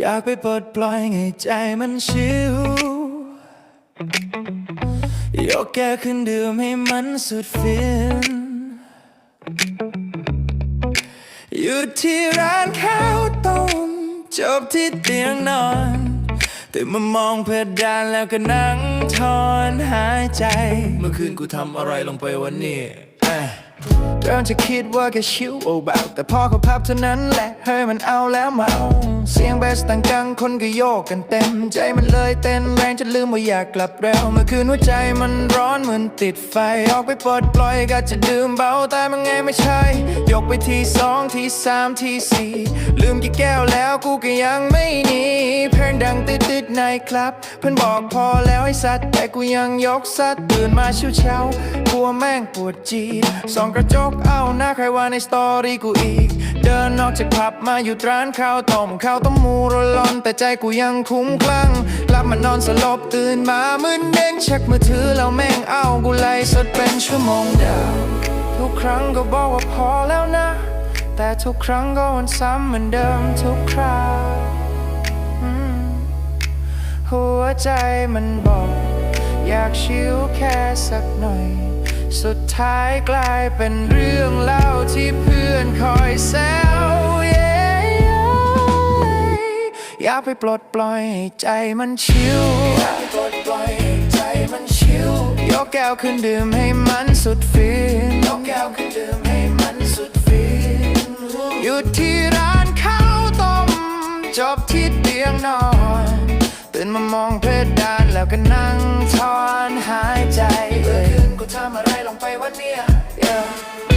อยากไปปลดปล่อยให้ใจมันชิวยกแก้วขึ้นดื่มให้มันสุดฟินอยู่ที่ร้านข้าวต้มจบที่เตียงนอนตื่นมามองเพดานแล้วก็นั่งถอนหายใจ เมื่อคืนกูทำอะไรลงไปวันนี้ เริ่มจะคิดว่าแค่ชิวเบาแต่พอเขาพับเท่านั้นแหละ เฮ้ยมันเอาแล้วเมา เสียงเบสต่างกังคนก็โยกกันเต็ม ใจมันเลยเต้นแรงจนลืมว่าอยากกลับเร็วเมื่อคืนหัวใจมันร้อนเหมือนติดไฟ ออกไปปลดปล่อยก็จะดื่มเบาแต่มันไงไม่ใช่ ยกไปทีสองทีสามทีสี่ลืมกี่แก้วแล้วกูก็ยังไม่หนี งดังติดติดๆในคลับ เพื่อนบอกพอแล้วไอ้สัตว์แต่กูยังยกสัตว์ตื่นมาเช้าเช้าๆกลัวแม่งปวดจีดส่องกระจกเอาหน้าใครว่าในสตอรี่กูอีก เดินออกจากผับมาอยู่ร้านข้าวต้มข้าวต้มหมูร้อนๆแต่ใจกูยังคุ้มคลั่งกลับมานอนสลบตื่นมามึนเด้งเช็คมือถือแล้วแม่งเอากูไล่สดเป็นชั่วโมงดาวทุกครั้งก็บอกว่าพอแล้วนะ แต่ทุกครั้งก็วนซ้ำเหมือนเดิมทุกคราว ใจมันบอก อยากชิวแค่สักหน่อย สุดท้ายกลายเป็นเรื่องเล่าที่เพื่อนคอยแซว yeah อยากไปปลดปล่อยให้ใจมันชิวอยากไปปลดปล่อยให้ใจมันชิวยกแก้วขึ้นดื่มให้มันสุดฟินยกแก้วขึ้นดื่มให้มันสุดฟินอยู่ที่ร้านข้าวต้มจบที่เตียงนอน นมามองเพดานแล้วก็นั่งถอนหายใจเมื่อคืนกูทำอะไรลงไปวะเนี่ย yeah